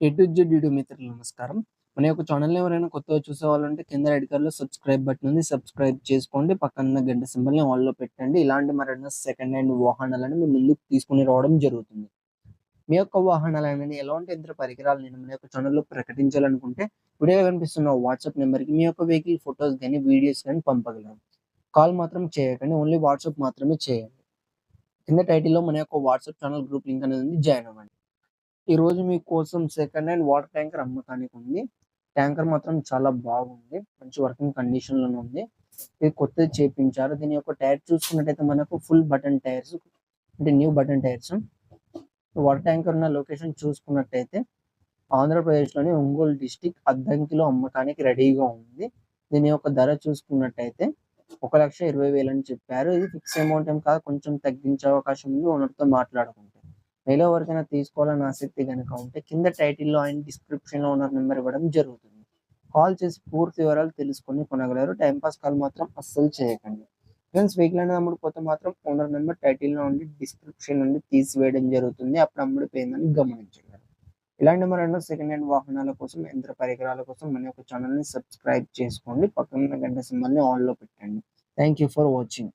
ఏ మిత్రులు నమస్కారం. మన యొక్క ఛానల్ని ఎవరైనా కొత్తగా చూసేవాళ్ళంటే కింద రెడ్ కలర్లో సబ్స్క్రైబ్ బటన్ ఉంది. సబ్స్క్రైబ్ చేసుకోండి. పక్కన గంట సింబల్ని ఆన్లో పెట్టండి. ఇలాంటి మరెన్నో సెకండ్ హ్యాండ్ వాహనాలను మీ ముందుకు తీసుకుని రావడం జరుగుతుంది. మీ యొక్క వాహనాలని ఎలాంటి యంత్ర పరికరాలు నేను మన యొక్క ఛానల్లో ప్రకటించాలనుకుంటే వీడియో కనిపిస్తున్న వాట్సాప్ నెంబర్కి మీ యొక్క వెహికల్ ఫొటోస్ కానీ వీడియోస్ కానీ పంపగలరు కాల్ మాత్రం చేయకండి. ఓన్లీ వాట్సాప్ మాత్రమే చేయండి. కింద టైటిల్లో మన యొక్క వాట్సాప్ ఛానల్ గ్రూప్ లింక్ అనేది జాయిన్ అవ్వండి. ఈ రోజు మీకోసం సెకండ్ హ్యాండ్ వాటర్ ట్యాంకర్ అమ్మకానికి ఉంది ట్యాంకర్ మాత్రం చాలా బాగుంది. మంచి వర్కింగ్ కండిషన్లో ఉంది. ఇది కొత్తది చేపించారు. దీని యొక్క టైర్ చూసుకున్నట్టయితే మనకు ఫుల్ బటన్ టైర్స్ అంటే new button tyres water tanker ఉన్న లొకేషన్ చూసుకున్నట్టయితే ఆంధ్రప్రదేశ్లోని ఒంగోలు డిస్టిక్ అద్దంకిలో అమ్మకానికి రెడీగా ఉంది. దీని యొక్క ధర చూసుకున్నట్టయితే ఒక లక్ష ఇరవై వేలు అని చెప్పారు. ఇది ఫిక్స్ అమౌంట్ ఏం కాదు. కొంచెం తగ్గించే అవకాశం ఉంది. ఓనర్తో మాట్లాడుకుంటాం. మీలో ఎవరికైనా తీసుకోవాలని ఆసక్తి కనుక ఉంటే కింద టైటిల్లో ఆయన డిస్క్రిప్షన్లో ఓనర్ నెంబర్ ఇవ్వడం జరుగుతుంది. కాల్ చేసి పూర్తి వివరాలు తెలుసుకొని కొనగలరు. టైంపాస్ కాల్ మాత్రం అస్సలు చేయకండి. ఫ్రెండ్స్ వెహికల్ అమ్ముడుపోతే మాత్రం ఓనర్ నెంబర్ టైటిల్లో నుండి డిస్క్రిప్షన్ నుండి తీసివేయడం జరుగుతుంది. అప్పుడు అమ్ముడిపోయిందని గమనించగలరు. ఇలాంటి మరెన్నో సెకండ్ హ్యాండ్ వాహనాల కోసం యంత్ర పరికరాల కోసం మన యొక్క ఛానల్ని సబ్స్క్రైబ్ చేసుకోండి. పక్కన గంట సింబల్ని ఆన్లో పెట్టండి. Thank you for watching